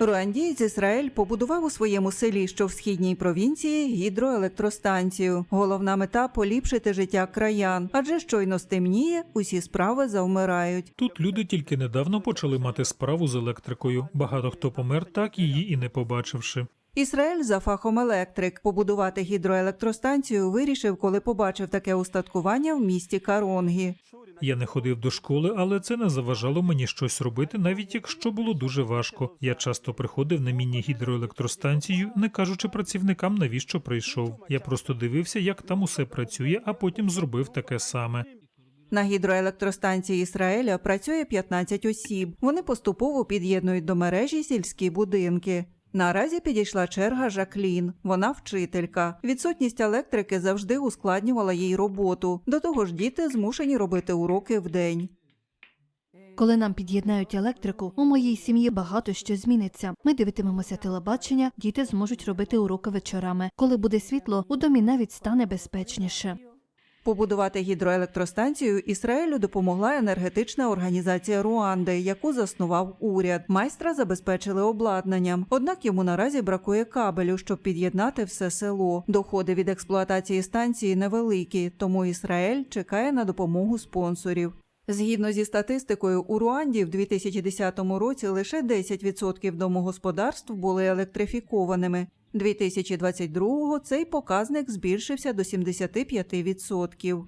Руандієць Ізраїль побудував у своєму селі, що в східній провінції, гідроелектростанцію. Головна мета поліпшити життя краян, адже щойно стемніє, усі справи завмирають. Тут люди тільки недавно почали мати справу з електрикою. Багато хто помер, так її і не побачивши. Ізраїль за фахом електрик побудувати гідроелектростанцію вирішив, коли побачив таке устаткування в місті Каронгі. Я не ходив до школи, але це не заважало мені щось робити, навіть якщо було дуже важко. Я часто приходив на міні-гідроелектростанцію, не кажучи працівникам, навіщо прийшов. Я просто дивився, як там усе працює, а потім зробив таке саме. На гідроелектростанції Ізраїля працює 15 осіб. Вони поступово під'єднують до мережі сільські будинки. Наразі підійшла черга Жаклін. Вона вчителька. Відсутність електрики завжди ускладнювала їй роботу. До того ж, діти змушені робити уроки вдень. Коли нам під'єднають електрику, у моїй сім'ї багато що зміниться. Ми дивитимемося телебачення, діти зможуть робити уроки вечорами. Коли буде світло, у домі навіть стане безпечніше. Побудувати гідроелектростанцію Ізраїлю допомогла енергетична організація Руанди, яку заснував уряд. Майстра забезпечили обладнанням. Однак йому наразі бракує кабелю, щоб під'єднати все село. Доходи від експлуатації станції невеликі, тому Ізраїль чекає на допомогу спонсорів. Згідно зі статистикою, у Руанді в 2010 році лише 10% домогосподарств були електрифікованими. 2022-го цей показник збільшився до 75%.